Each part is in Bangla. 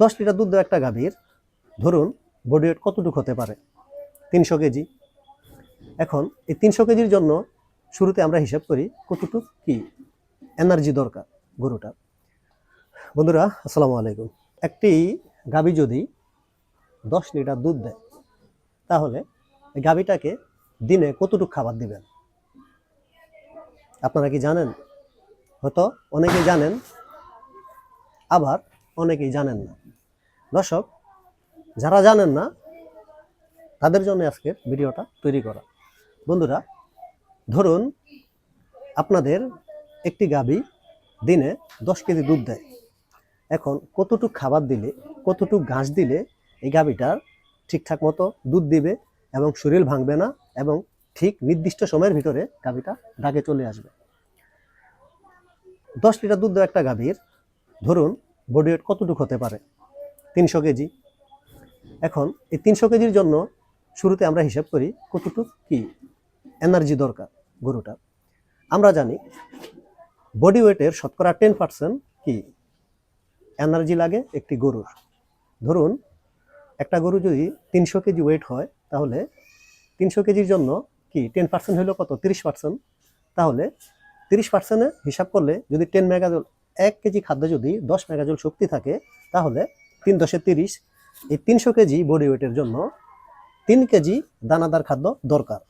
দশ লিটার দুধ দেওয়া একটা গাভীর, ধরুন বডি ওয়েট কতটুকু হতে পারে? তিনশো কেজি। এখন এই তিনশো কেজির জন্য শুরুতে আমরা হিসাব করি কতটুকু কি এনার্জি দরকার গরুটার বন্ধুরা, আসসালামু আলাইকুম। একটি গাভী যদি দশ লিটার দুধ দেয়, তাহলে গাভীটাকে দিনে কতটুকু খাবার দিবেন? আপনারা কি জানেন? হয়তো অনেকেই জানেন, আবার অনেকেই জানেন না। দর্শক, যারা জানেন না, তাদের জন্য আজকের ভিডিওটা তৈরি করা। বন্ধুরা, ধরুন আপনাদের একটি গাভী দিনে দশ কেজি দুধ দেয়। এখন কতটুকু খাবার দিলে, কতটুকু ঘাস দিলে এই গাভীটার ঠিকঠাক মতো দুধ দিবে এবং শরীর ভাঙবে না এবং ঠিক নির্দিষ্ট সময়ের ভিতরে গাভীটা ডাকে চলে আসবে? দশ লিটার দুধ দেওয়া একটা গাভীর, ধরুন বডি ওয়েট কতটুকু হতে পারে? তিনশো কেজি। এখন এই তিনশো কেজির জন্য শুরুতে আমরা হিসাব করি কতটুকু কি এনার্জি দরকার গরুটার। আমরা জানি বডি ওয়েটের শতকরা টেন পার্সেন্ট কি এনার্জি লাগে একটি গরুর। ধরুন একটা গরু যদি তিনশো কেজি ওয়েট হয় তাহলে তিনশো কেজির জন্য কি টেন পার্সেন্ট হলো কত? তিরিশ পার্সেন্ট। তাহলে তিরিশ পার্সেন্টে হিসাব করলে যদি টেন মেগাজল, এক কেজি খাদ্য যদি দশ মেগাজল শক্তি থাকে তাহলে তিন দশে তিরিশ, এই তিনশো কেজি বডি ওয়েটের জন্য তিন কেজি দানাদার খাদ্য দরকার।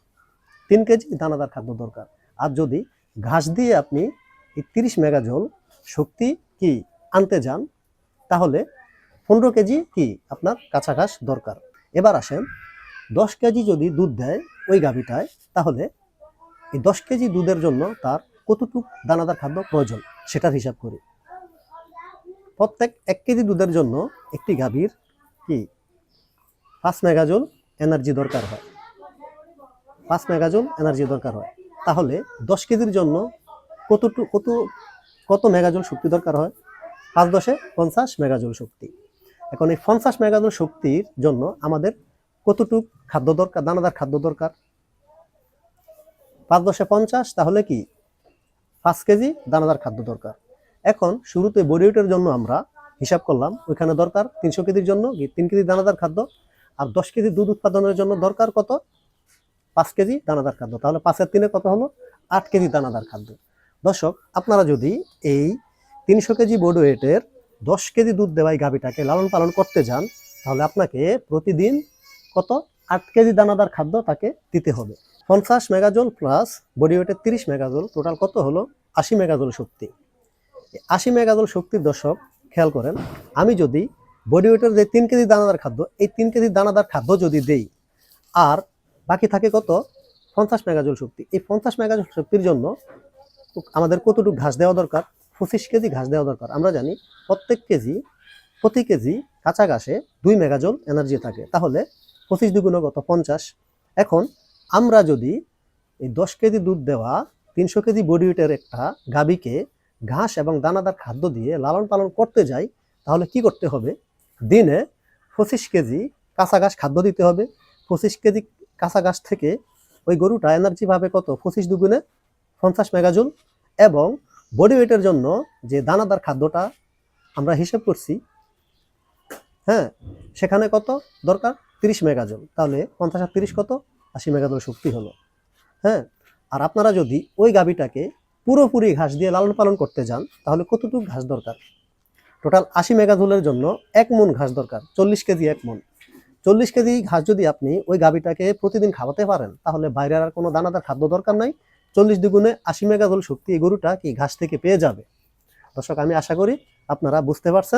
তিন কেজি দানাদার খাদ্য দরকার। আর যদি ঘাস দিয়ে আপনি এই তিরিশ মেগাজল শক্তি কি আনতে যান, তাহলে পনেরো কেজি কি আপনার কাঁচা ঘাস দরকার। এবার আসেন, দশ কেজি যদি দুধ দেয় ওই গাভীটায়, তাহলে এই দশ কেজি দুধের জন্য তার কতটুক দানাদার খাদ্য প্রয়োজন, সেটার হিসাব করি। প্রত্যেক এক কেজি দুধের জন্য একটি গাভীর কি? পাঁচ মেগাজোল এনার্জি দরকার হয়। পাঁচ মেগাজোল এনার্জি দরকার হয়। তাহলে দশ কেজির জন্য কতটুকু কত কত মেগাজোল শক্তি দরকার হয়? পাঁচ দশে পঞ্চাশ মেগাজোল শক্তি। এখন এই পঞ্চাশ মেগাজোল শক্তির জন্য আমাদের কতটুক খাদ্য দরকার, দানাদার খাদ্য দরকার? পাঁচ দশে পঞ্চাশ তাহলে কি? পাঁচ কেজি দানাদার খাদ্য দরকার। এখন শুরুতে বডি ওয়েটের জন্য আমরা হিসাব করলাম, ওইখানে দরকার তিনশো কেজির জন্য তিন কেজি দানাদার খাদ্য আর দশ কেজি দুধ উৎপাদনের জন্য দরকার কত? পাঁচ কেজি দানাদার খাদ্য। তাহলে পাঁচের তিনে কত হলো? আট কেজি দানাদার খাদ্য। দর্শক, আপনারা যদি এই তিনশো কেজি বডি ওয়েটের দশ কেজি দুধ দেওয়াই গাভীটাকে লালন পালন করতে যান, তাহলে আপনাকে প্রতিদিন কত? আট কেজি দানাদার খাদ্য তাকে দিতে হবে। পঞ্চাশ মেগাজোল প্লাস বডি ওয়েটের তিরিশ মেগাজোল, টোটাল কত হলো? আশি মেগাজোল শক্তি। আশি মেগাজোল শক্তির দর্শক খেয়াল করেন, আমি যদি বডি ওয়েটের যে তিন কেজি দানাদার খাদ্য, এই তিন কেজি দানাদার খাদ্য যদি দেই, আর বাকি থাকে কত? পঞ্চাশ মেগাজোল শক্তি। এই পঞ্চাশ মেগাজোল শক্তির জন্য আমাদের কতটুকু ঘাস দেওয়া দরকার? পঁচিশ কেজি ঘাস দেওয়া দরকার। আমরা জানি প্রত্যেক কেজি, প্রতি কেজি কাঁচা ঘাসে দুই মেগাজোল এনার্জি থাকে। তাহলে পঁচিশ দুগুণ কত? পঞ্চাশ। এখন আমরা যদি এই দশ কেজি দুধ দেওয়া, তিনশো কেজি বডি ওয়েটের একটা গাভীকে ঘাস এবং দানাদার খাদ্য দিয়ে লালন পালন করতে যাই, তাহলে কি করতে হবে? দিনে পঁচিশ কেজি কাঁচা ঘাস খাদ্য দিতে হবে। পঁচিশ কেজি কাঁচা ঘাস থেকে ওই গরুটা এনার্জি পাবে কত? পঁচিশ দুগুণে পঞ্চাশ মেগাজুল এবং বডি ওয়েটের জন্য যে দানাদার খাদ্যটা আমরা হিসেব করছি হ্যাঁ সেখানে কত দরকার? তিরিশ মেগাজল তাহলে পঞ্চাশ আর তিরিশ কত? আশি মেগাজল শক্তি হলো। হ্যাঁ আর আপনারা যদি ওই গাভীটাকে পুরোপুরি ঘাস দিয়ে লালন পালন করতে যান, তাহলে কতটুকু ঘাস দরকার? টোটাল আশি মেগাধুলের জন্য এক মন ঘাস দরকার, চল্লিশ কেজি এক মন। চল্লিশ কেজি ঘাস যদি আপনি ওই গাভীটাকে প্রতিদিন খাওয়াতে পারেন, তাহলে বাইরের আর কোনো দানাদার খাদ্য দরকার নাই। চল্লিশ দুগুণে আশি মেগাজল শক্তি এই গরুটা কি ঘাস থেকে পেয়ে যাবে? দর্শক, আমি আশা করি আপনারা বুঝতে পারছেন।